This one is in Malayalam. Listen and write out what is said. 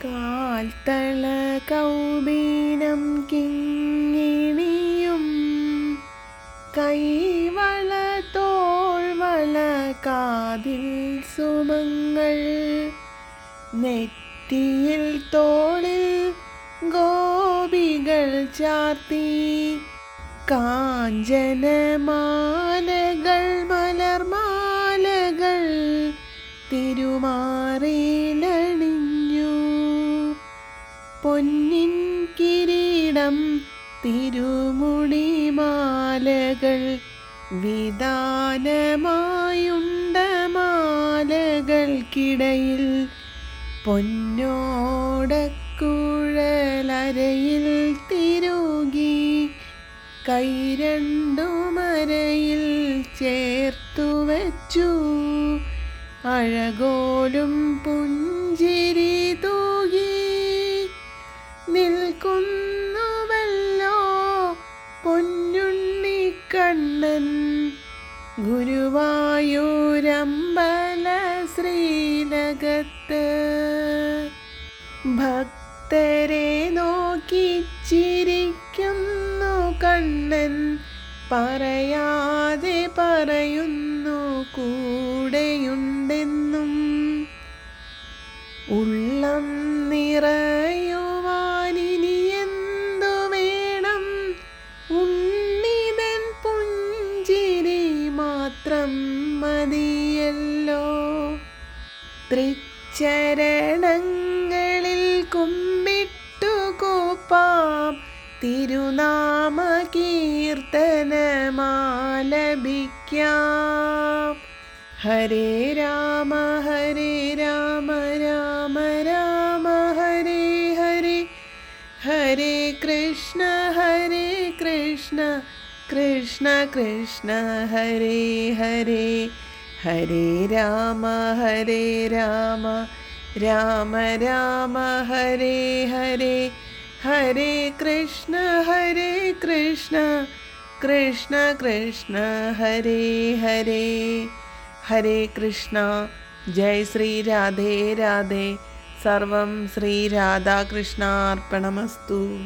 കാൽത്തള കൗബീനം കിങ്ങിണിയും കൈവള തോൾവള കാതിൽ സുമങ്ങൾ നെറ്റിയിൽ തോളിൽ ഗോപികൾ ചാത്തി കാഞ്ചനമാലകൾ മലർമാലകൾ തിരുമാറിലണിഞ്ഞു പൊന്നിൻ കിരീടം തിരുമുടിമാലകൾ വിധാനമായുണ്ട മാലകൾക്കിടയിൽ പൊന്നോടക്കുഴലരയിൽ തിരുകി കൈ രണ്ടുമരയിൽ ചേർത്തു വച്ചു അഴകോലും പുഞ്ചിരി തൂകി നിൽക്കുന്നുവല്ലോ പൊന്നുണ്ണി കണ്ണൻ. ഗുരുവായൂരമ്പല ശ്രീനകത്ത് ഭക്തരെ നോക്കി ചിരിക്കുന്നു കണ്ണൻ. പറയാതെ പറയുന്നു കൂടെയുണ്ടെന്നും മതിയല്ലോ. തൃച്ചരണങ്ങളിൽ കുമ്പിട്ടു കോപ്പാം. തിരുനാമ കീർത്തനമാലപിക്കാം ഹരേ രാമ ഹരേ രാമ രാമ രാമ ഹരേ ഹരേ. ഹരേ കൃഷ്ണ ഹരേ കൃഷ്ണ. കൃഷ്ണ കൃഷ്ണ ഹരേ ഹരേ. ഹരേ രാമ ഹരേ രാമ. രാമ രാമ ഹരേ ഹരേ. ഹരേ കൃഷ്ണ ഹരേ കൃഷ്ണ. കൃഷ്ണ കൃഷ്ണ ഹരേ ഹരേ. ഹരേ കൃഷ്ണ. ജയ് ശ്രീ രാധേ രാധേ. സർവം ശ്രീ രാധാകൃഷ്ണാർപ്പണമസ്തു.